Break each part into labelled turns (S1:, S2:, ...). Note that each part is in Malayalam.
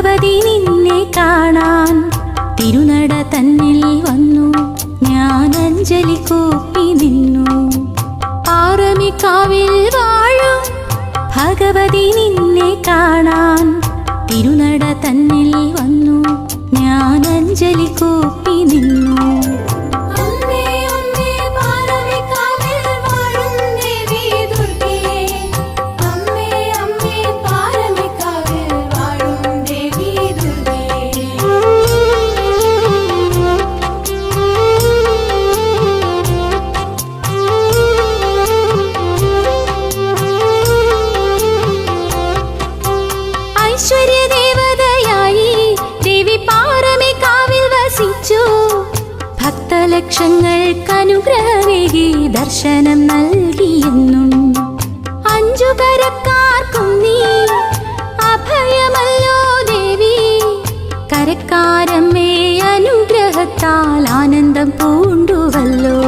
S1: ഭഗവതി നിന്നെ കാണാൻ തിരുനട തന്നിൽ വന്നു. ഞാൻ അഞ്ജലി കൂപ്പി നിന്നു. ആറമിക്കാവിൽ വാഴും ഭഗവതി നിന്നെ കാണാൻ തിരുനട തന്നിൽ വന്നു. ഞാൻ അഞ്ജലി കൂപ്പി ദർശനം നൽകിയെന്നും അഞ്ചുകരക്കാർക്കും നീ അഭയമല്ലോ ദേവി. കരക്കാരമ്മേ അനുഗ്രഹത്താൽ ആനന്ദം പൂണ്ടുവല്ലോ.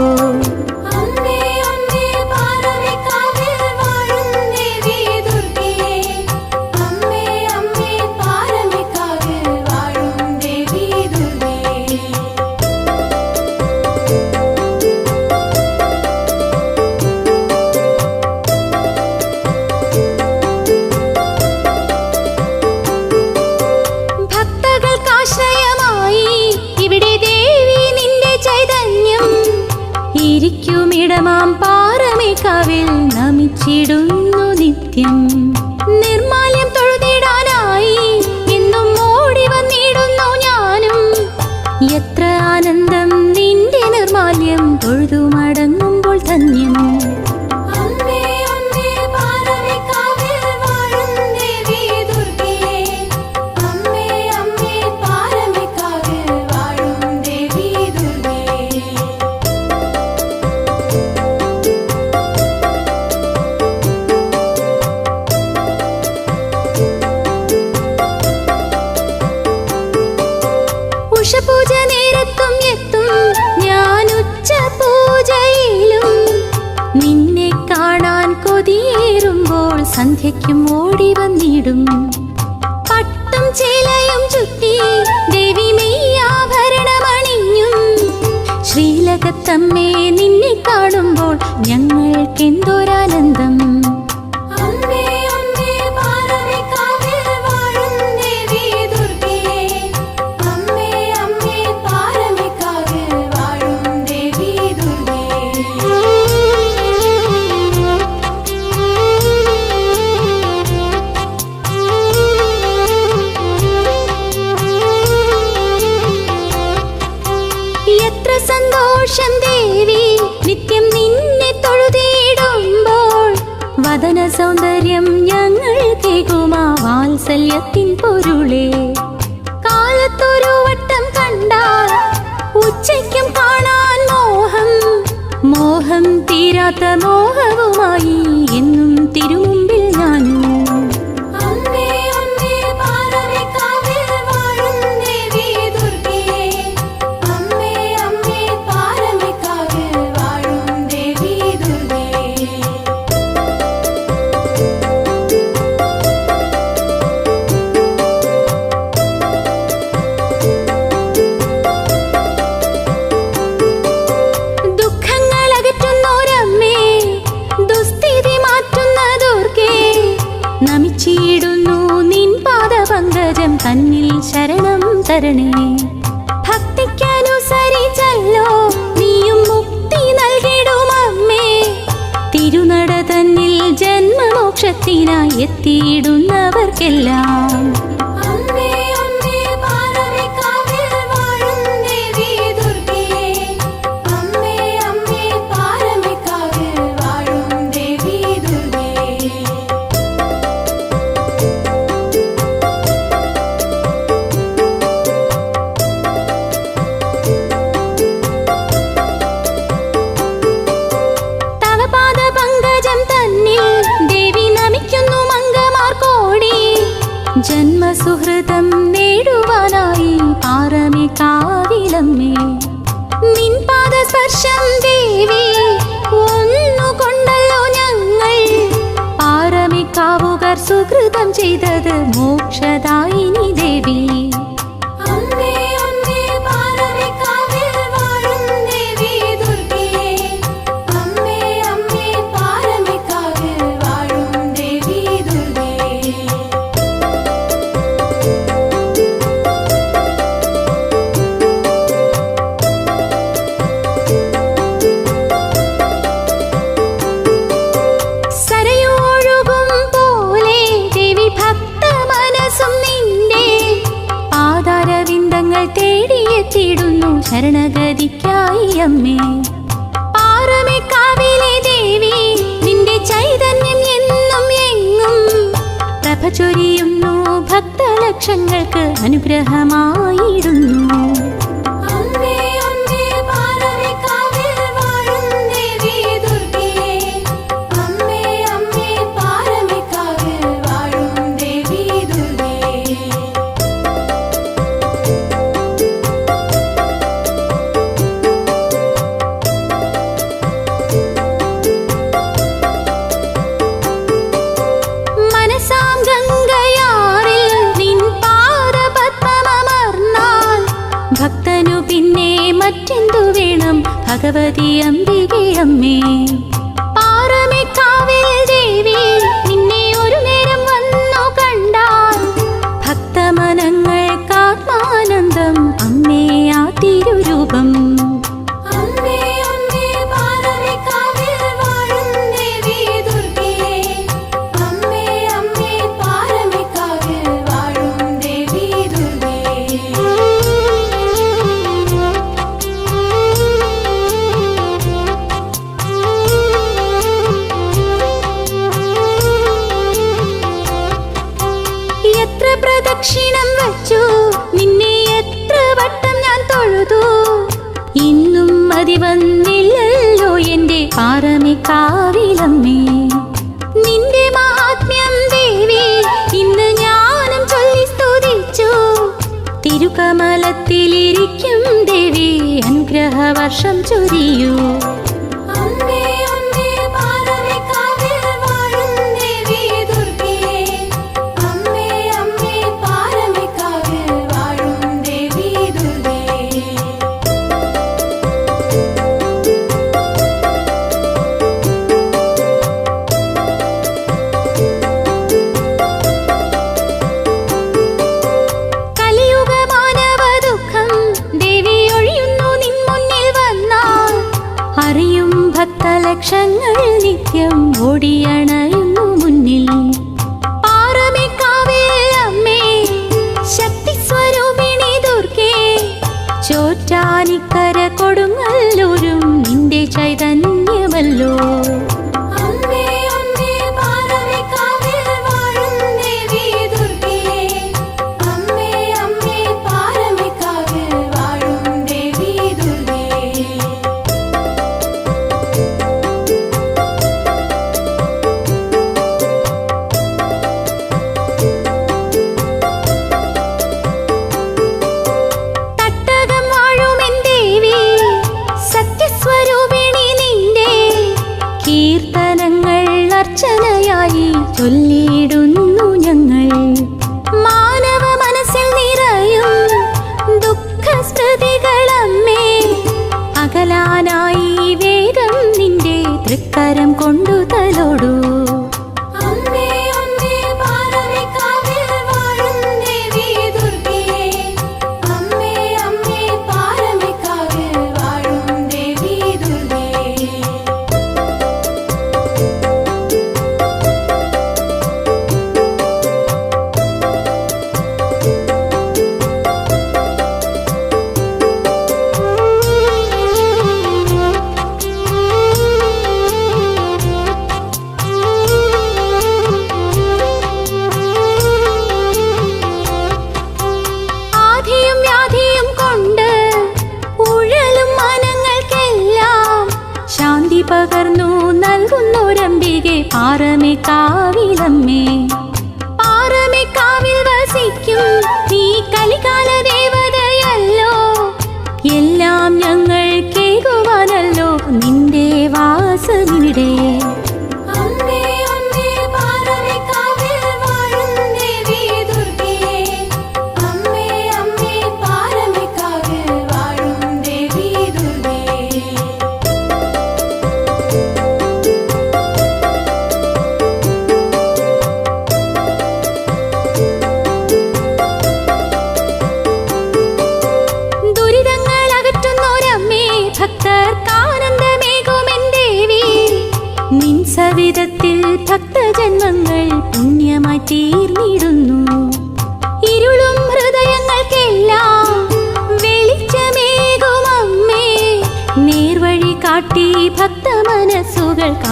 S1: സൗന്ദര്യം ഞങ്ങൾ കേകുമാ വാത്സല്യത്തിൻ പൊരുളേ. കാലത്തൊരു വട്ടം കണ്ടാൽ ഉച്ചയ്ക്കും കാണാൻ മോഹം മോഹം തീരാത്ത മോഹവുമായി.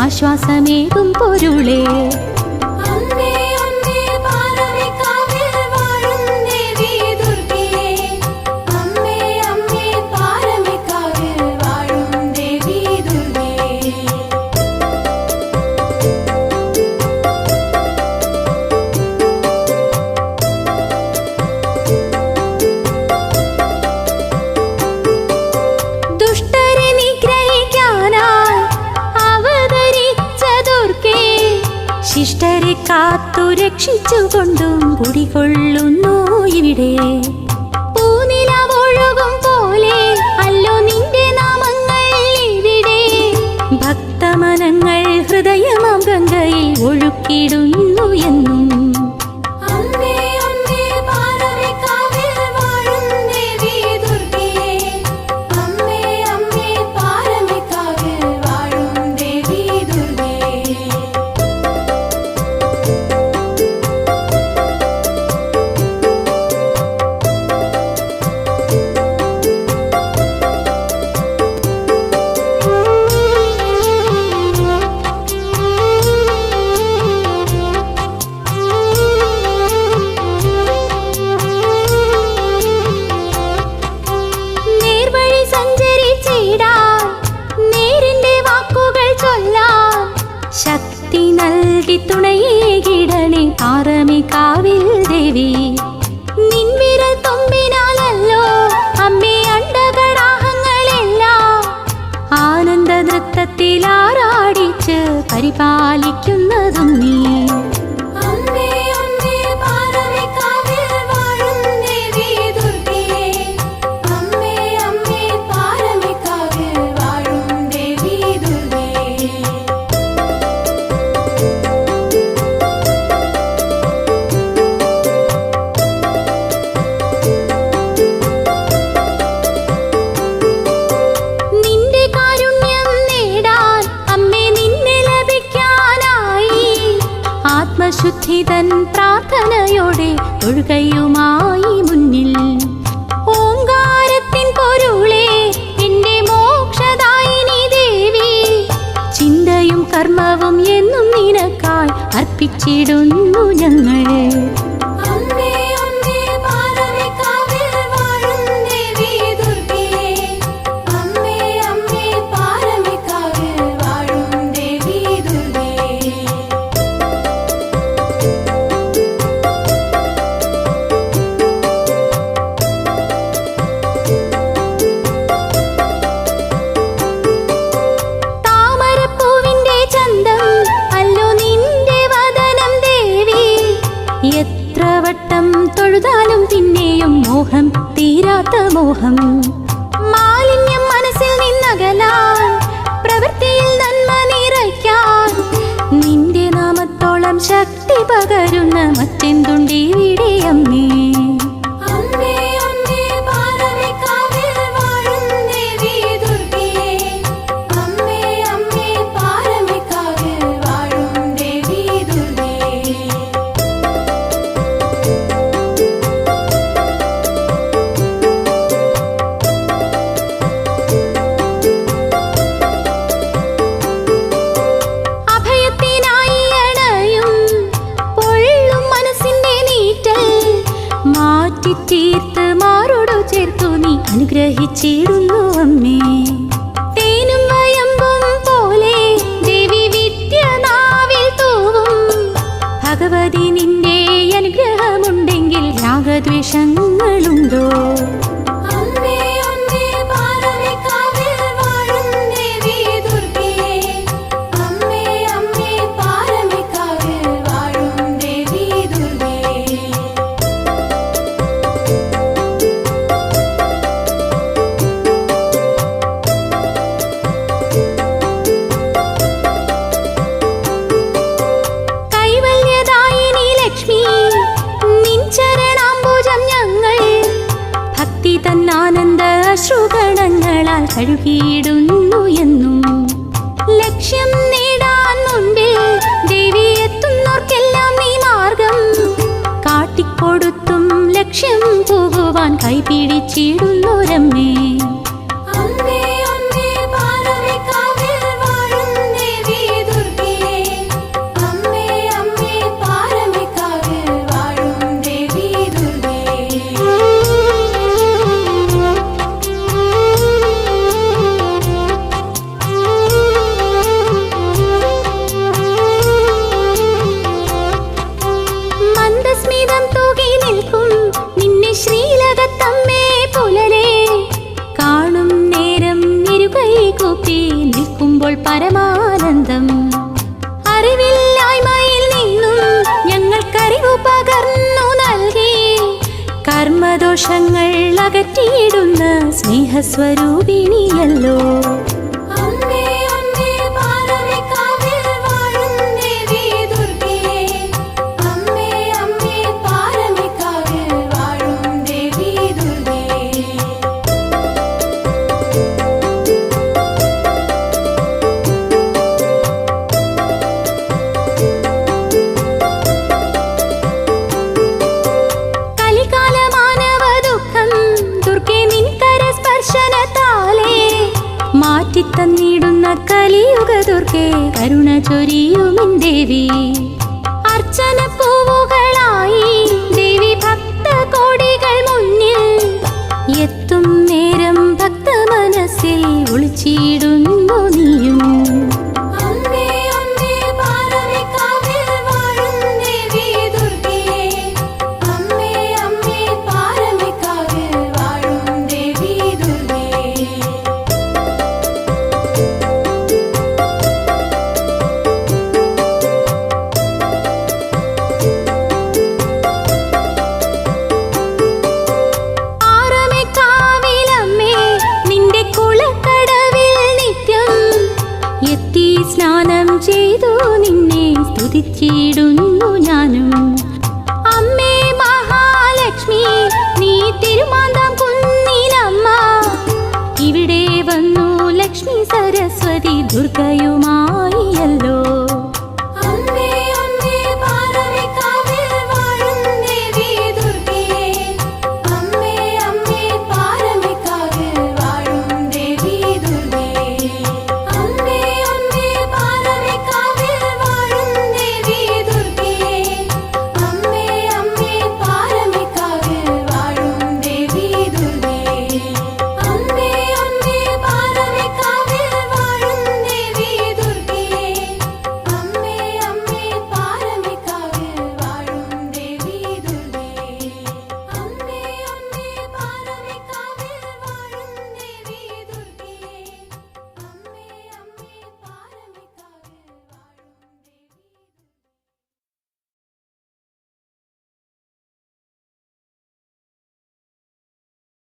S1: ആശ്വാസമേകും പൊരുളേ. പൂക്കൾ കൊണ്ടും കുടികൊള്ളുന്നു ഇവിടെ പൂനിലവൊഴുകും പോലെ അല്ലോ നിന്റെ നാമങ്ങൾ ഇവിടെ. ഭക്തമനങ്ങൾ ഹൃദയമം ഗംഗയിൽ ഒഴുക്കിടുന്നു എന്നും.